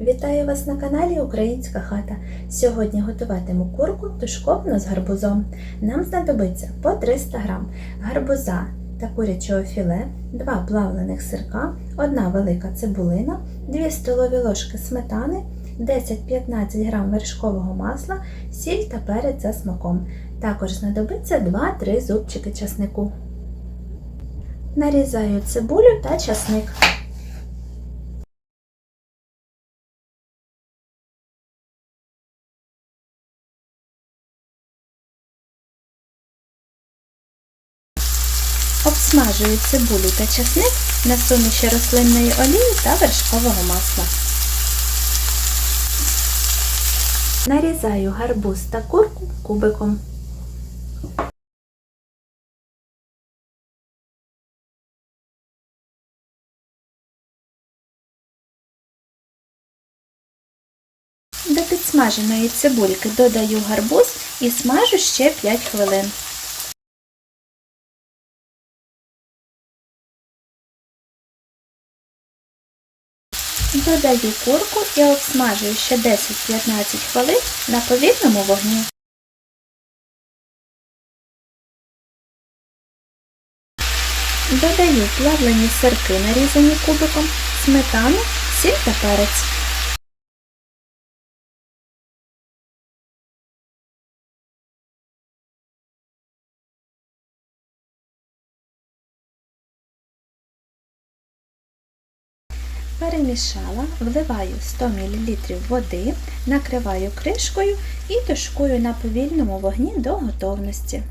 Вітаю вас на каналі Українська хата. Сьогодні готуватиму курку тушковну з гарбузом. Нам знадобиться по 300 г гарбуза та курячого філе, 2 плавлених сирка, 1 велика цибулина, 2 столові ложки сметани, 10-15 г вершкового масла, сіль та перець за смаком. Також знадобиться 2-3 зубчики часнику. Нарізаю цибулю та часник. Обсмажую цибулю та часник на суміші рослинної олії та вершкового масла. Нарізаю гарбуз та курку кубиком. До підсмаженої цибульки додаю гарбуз і смажу ще 5 хвилин. Додаю курку і обсмажую ще 10-15 хвилин на повільному вогні. Додаю плавлені сирки, нарізані кубиком, сметану, сіль та перець. Перемішала, вливаю 100 мл води, накриваю кришкою і тушкую на повільному вогні до готовності.